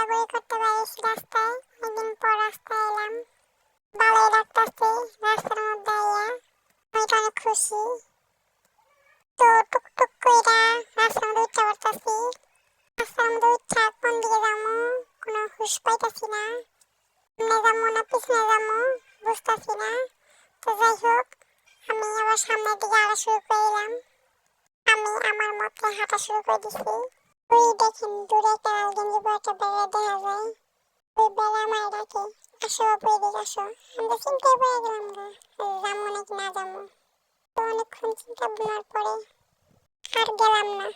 ঘোরাঘুরি করতে পারিস রাস্তায়? অনেকদিন পর রাস্তায় এলাম। ভালোই লাগতাছে রাস্তার মধ্যে আইয়া। আমি তো অনেক খুশি। তো টুকটুক কইরা রাস্তার মধ্যে উঠতে পারতাছি। রাস্তার মধ্যে উঠা কোন দিকে যাব কোনো হুশ পাইতাছি না। সামনে যাব না পিছনে যাব বুঝতাছি না। তো যাই হোক, আমি আবার সামনের দিকে আরও শুরু করে দিলাম। আমি আমার মতে হাঁটা শুরু করে দিছি। দেখেন, দূরে একটা লাল গেঞ্জি পরে একটা বেড়া দেখা যায়। ওই বেড়া আমার ডাকে, আসো বাবু এদিকে আসো। আমি তো চিন্তায় পড়ে গেলাম গা যাব নাকি না যাব তো অনেকক্ষণ চিন্তা ভাবনার পরে আর গেলাম না।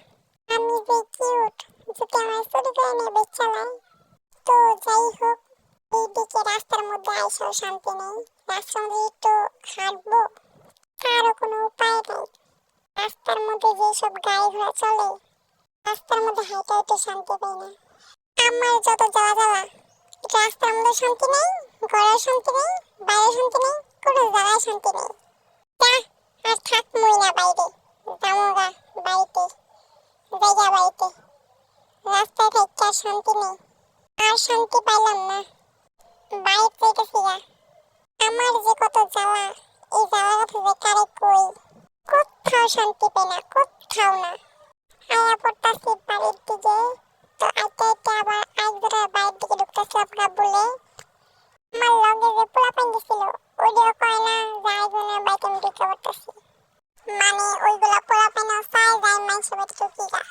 আমি যে কিউট, যদি আমার চুরি করে নিয়ে বেচ চালাই। তো যাই হোক, এইদিকে রাস্তার মধ্যে আইসাও শান্তি নেই। রাস্তার মধ্যে একটু হাঁটবো, তারও কোনো উপায় নেই। রাস্তার মধ্যে যেসব গাড়ি ঘোড়া চলে রাস্তার মধ্যে হাইটা একটু শান্তি পাই না। আমার যত জ্বালা জ্বালা রাস্তার মধ্যে শান্তি নেই ঘরের শান্তি নেই বাইরে শান্তি নেই, কোনো জায়গায় শান্তি নেই। যা, আর থাক মুই না বাইরে, যামোগা বাড়িতে, জায়গা বাড়িতে। রাস্তায় থেকে আর শান্তি নেই, আর শান্তি পাইলাম না। বাইরে যেতেছি গা আমার যে কত জ্বালা এই জ্বালা কথা যে কারে কই কোথাও শান্তি পাই না কোথাও না আয়া পড়তাছি বাড়ির দিকে তো আইতে আইতে আবার আরেকজনের বাড়ির দিকে ঢুকতেছি আপনার বলে আমার লগে যে পোলা পাইন দিছিল ওইটাও কয় না যে আরেকজনের বাড়িতে আমি ঢুকে পড়তেছি মানে ওইগুলা পোলা পাইন চাই যায় মাইসে বাড়ি ঢুকি গা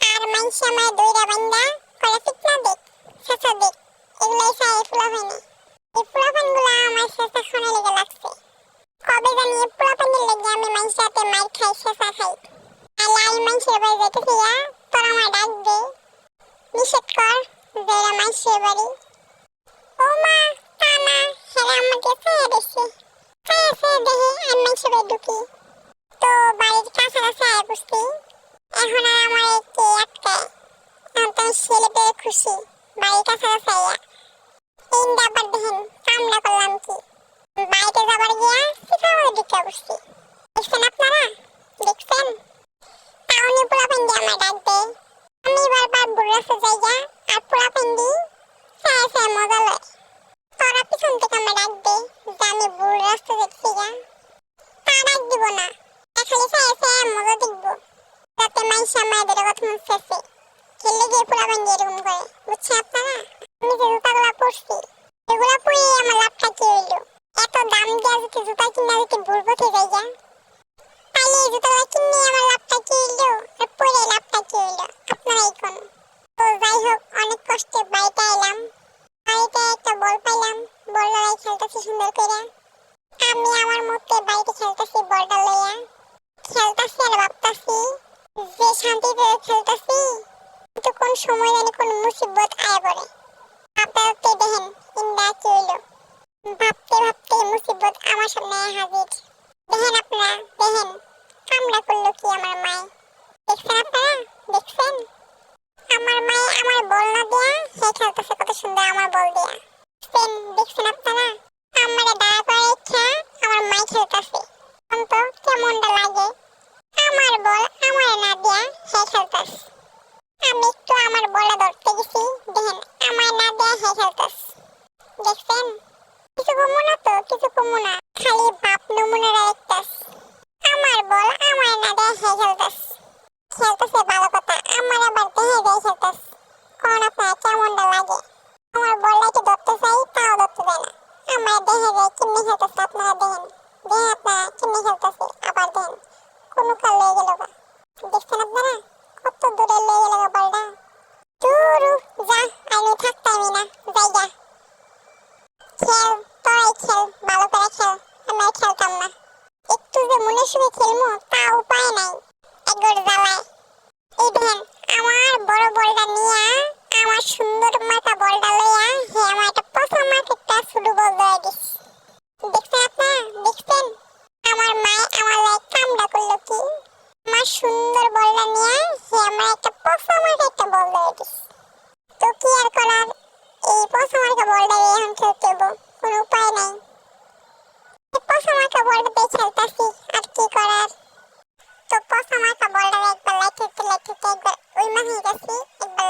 আর মাইসে আমার দইরা বান্দা কলে ফিটনা দেখ শেষা দেখ এগুলাই চাই এই পোলা পাইনে এই পোলা পাইনগুলা আমার শেষা খানে লেগে লাগছে কবে জানি এই পোলা পাইনের লেগে আমি মাইসে হাতে মাইর খাই শেষা খাই আর লাল মাইসের বাড়ি যেতেছি গা তোর আমার ডাক দে নিষেধ কর যেরা মাইসের বাড়ি ও মা তা না হেরা আমাকে আমি মাইসের বাড়ি ঢুকি তো বাড়ির কাছাকাছি আয় বুঝতি এখন আর আমার একটি আটকায় এখন তো ছেলে পেয়ে খুশি বাড়ির কাছাকাছি আইয়া ইন্দা আবার দেখেন কামনা করলাম কি বাড়িতে যাবার গিয়া সিফাও ঢুকে বসছি দেখছেন আপনারা দেখছেন তাহলে পোলা পেন্ডি আমার ডাকবে আমি বারবার বুড়াসে যাইগা আর পোলা পেন্ডি ছায়া ছায়া মজা লয় তোরা পিছন থেকে আমার ডাকবে যে আমি বুড়াসে দেখছি গা তা ডাক দিব না। খালি ছায়া ছায়া মজা দেখব। তাতে মাইসে আমার এদের কথা ফেসে খেলে গিয়ে পোলা পেন্ডি এরকম করে। বুঝছে আপনারা? আমি যে জুতাগুলা পরছি, এগুলা পরে আমার লাভ থাকি হইল? এত দাম দেওয়া যদি জুতা কিনা যদি ভুল পথে যাইগা তাহলে এই জুতোগুলো কিনে আমার লাভটা কি হইল আর পরে লাভটা কি হইল আপনারাই কোন তো যাই হোক অনেক কষ্টে বাড়িতে এলাম বাড়িতে একটা বল পাইলাম বল লড়াই খেলতেছি সুন্দর করে আমি আমার মতে বাড়িতে খেলতেছি বলটা লইয়া ভাবতেছি যে শান্তিতে কিন্তু কোন সময় জানি কোন মুসিবত দেখেন, ইন্দা কি হইল ভাবতে ভাবতে মুসিবত আমার সামনে হাজির। দেখেন আপনারা, দেখেন, কামড়া করল কি আমার মায়। দেখছেন আপনারা? দেখছেন? আমার মায়ে আমার বল না দেয়া, হে খেলতেছে কত সুন্দর আমার বল দেয়া। দেখছেন দেখছেন আপনারা? আমারে দাঁড়া ইচ্ছা আমার খেলতেছে। অন্ত লাগে আমার বল আমার না দেয়া হে খেলতেছে আমি একটু আমার বলে ধরতে গেছি দেখেন আমার না দেয়া হে খেলতেছে দেখছেন কিছু কমু না তো কিছু কমু না খালি বাপ নমুনারা একটাস আমার বল আমার না দেয় হে খেলতাস খেলতেছে ভালো কথা আমার আবার দেহে দেয় খেলতাস কোন আপনার কেমনটা লাগে আমার বলটা কি ধরতে চাই? তাও ধরতে দেয় না। আমার দেহে দেয় কিনে খেলতেছে আপনারা দেখেন দেখেন আপনারা কিনে খেলতেছে আবার দেখেন কোনো কাল লয়ে গেল গা দেখছেন আপনারা কত দূরে লয়ে গেল গা বলটা দূরু যা আমি থাকতামই না যাই গা খেল তোরাই খেল ভালো করে খেল আমি আর খেলতাম না একটু যে মনে শুনে খেলব তা উপায় নাই একবার জ্বালায় এই দেখেন আমার বড় বলটা নিয়ে আমার সুন্দর মাথা বলটা লইয়া, হে, আমার একটা পচা একটা শুরু বল ধরে দিস। দেখছেন আপনারা? দেখছেন? আমার মায় আমার লাই কামড়া করল কি? আমার সুন্দর বলটা নিয়ে, হে, আমার একটা পচা একটা বল ধরে দিস। তো কি আর করার? এই পচা মার্কা বলটা এখন খেলতে কোনো উপায় নাই। পচা মার্কা বলটা দিয়ে খেলতেছি, আর কি করার? তো পচা মার্কা বলটা একবার লাইট হতে লাইট হতে একবার ওই মাথায় গেছি।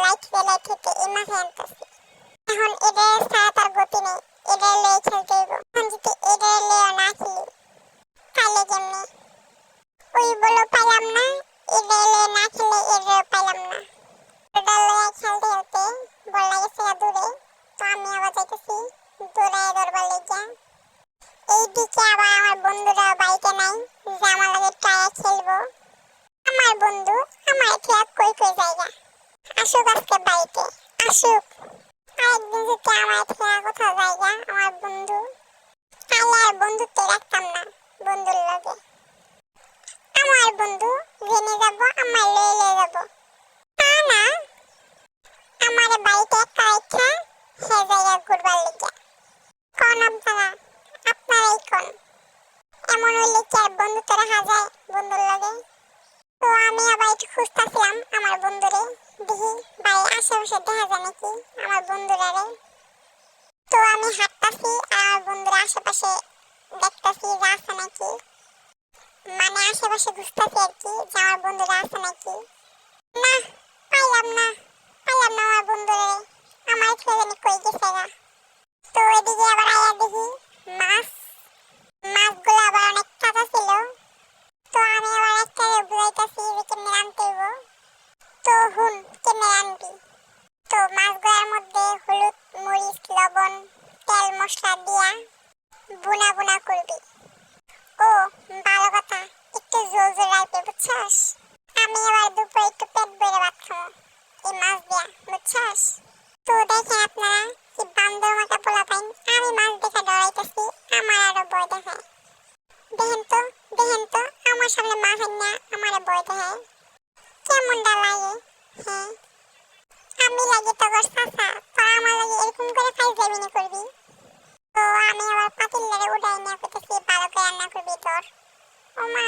লাইট হতে এই মাথায় আনতেছি এখন এদের ছাড়া তার গতি নেই। এদের লয়ে খেলতে হইব। এখন যদি এদের না খেলি, তাহলে কেমনি? ওই বলো পাইলাম না, এদের লয়ে না খেলে এদের পাইলাম না। এদের লয়ে খেলতে খেলতে বল দূরে, তো আমি আবার যাইতেছি এইদিকে আবার আমার বন্ধুরা বাড়িতে নাই, যে আমার লগে টায়া খেলব। আমার বন্ধু আমার থেকে কই কই জায়গা? আসুক আজকে বাড়িতে, আসুক। আরেকদিন যদি আমার থেকে কোথাও জায়গা, আমার বন্ধু। তাহলে আর বন্ধুত্ব রাখতাম না, বন্ধুর লগে। আমার বন্ধু, জেনে যাব, আমার লয়ে লয়ে যাব। তা না। আমার বাড়িতে একটা ইচ্ছা সে জায়গা ঘুরবার লেগে কোন আপনারা? আপনারাই কোন? এমন হইলে কি আর বন্ধুত্ব রাখা যায় বন্ধুর লগে? তো আমি আবার একটু খুঁজতেছিলাম আমার বন্ধুরে। দেখি বাড়ির আশেপাশে দেখা যায় নাকি? আমার বন্ধুরারে তো আমি হাঁটতাছি আর বন্ধুরা আশেপাশে দেখতাছি যে আছে নাকি। মানে আশেপাশে ঘুরতাছি আর কি, যে আমার বন্ধুরা আছে নাকি। না, পাইলাম না পাইলাম না আমার বন্ধুরে আমার ছেলে কই গেছে তো এদিকে আবার আয়া দেখি মাছ মাছগুলো আবার অনেক কাঁচা ছিল তো আমি আবার একটা বুঝাইতাছি যে কেমনে রানতে হইব তো হুন কেমনে রানবি তো মাছগুলোর মধ্যে হলুদ মরিচ লবণ তেল মশলা দিয়া বুনা বুনা করবি ও ভালো কথা একটু জোর জোর রাখবি বুঝছস আমি এবার দুপুরে একটু পেট ভরে ভাত খাব এই মাছ দিয়া বুঝছস তো দেখেন আপনারা কি বান্দর মাথা পোলা পাইন আমি মাছ দেখে ডরাইতেছি আমার আরও ভয় দেখায় দেখেন তো দেখেন তো আমার সামনে মা মাছ না আমার ভয় হ্যাঁ। কেমনটা লাগে? হ্যাঁ। আমি লাগে তো তোর চাচা তোরা আমার লাগে এরকম করে ফাইল ফাইজলামি করবি। তো আমি আবার পাতিল্লারে উঠাই নিয়ে করতেছি ভালো করে রান্না করবি তোর। ও মা।